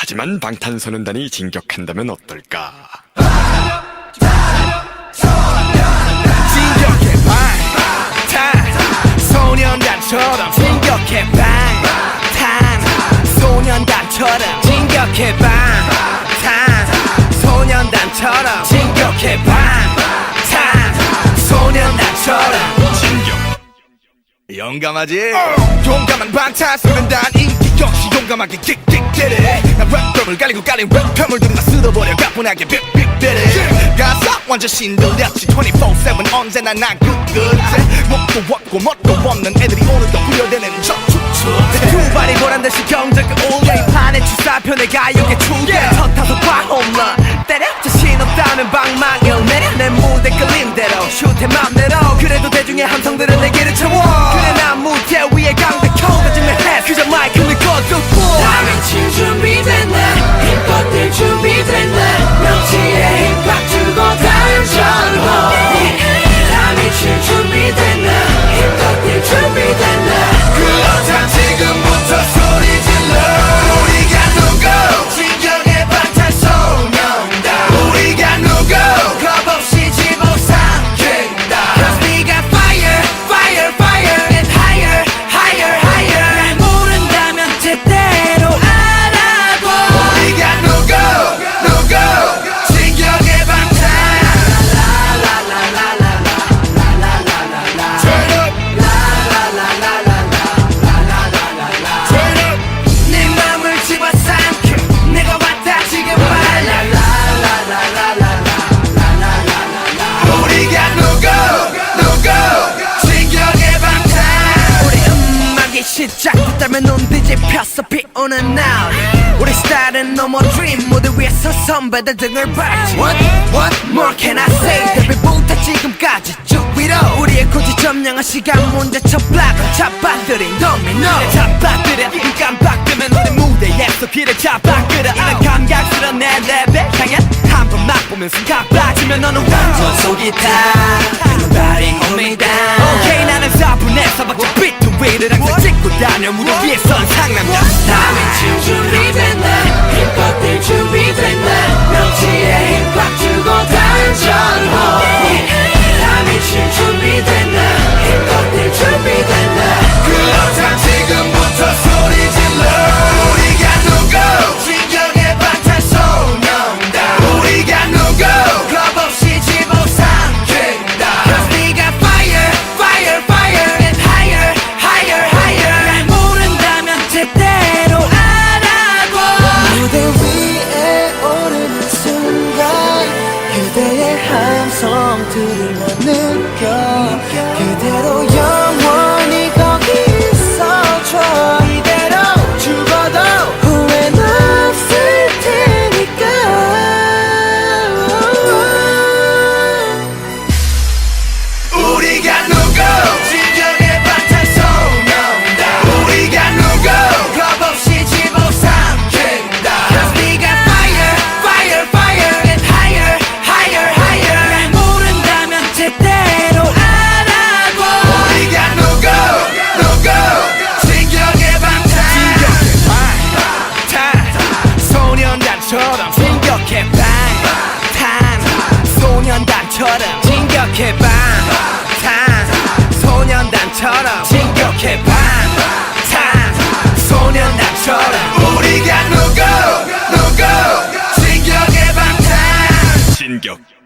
하지만 방탄소년단이 진격한다면 어떨까? 진격해 방탄 소년단처럼 진격해 방탄 소년단처럼 진격해 방탄 소년단처럼 진격해 방탄 소년단처럼 진격! 용감하지? 용감한 방탄소년단 인기 역시 용감하게 킥킥대래 난 랩덤을 깔리고 깔린 랩텀을 들나 쓸어버려 가뿐하게 빅빅대래 가사 완전 신들렸지. 24-7 언제나 난 굿굿 목도 없고 멋도 없는 애들이 오늘도 후려대는 저축축. 두 발이 보란 듯이 경적을 올려 이 판의 주사편에 가요계 추대 첫 타석 과 홈런. 때려. 자신 없다면 방망이를 내려. 내 무대 끌림대로. 슛해 맘대로. 그래도 대중의 함성들은 내게를 채워 시작됐다면 눈 뒤집혔어 비 오는 날. 우리 스타일은 no more dream. 무대 위에서 선배들 등을 밟지 What, what? More can I say? 데뷔부터 지금까지 쭉 위로. 우리의 고지 점령한 시간 문제 첫 블락을 잡아들인 도미노 잡아들여. 눈 깜빡뜨면 우리 무대에서 길을 잡아끌어 이런 감각스러운 내 랩에 향해 한번 맛보면 숨각 빠지면 너는 완전 속이 다. Nobody hold me down. 오케이 나는 4분에서 박자 비트 위를 항상 찍고 다녀? 무대 위에 선 상남자. 남의 칠 준비됐네 힙합들 준비됐네 명치에 그대의 함성 들으며 느껴 그대로 영 소년단처럼 진격해 방탄 소년단처럼 진격해 방탄 소년단처럼 우리가 누구 누구 진격의 방탄 진격!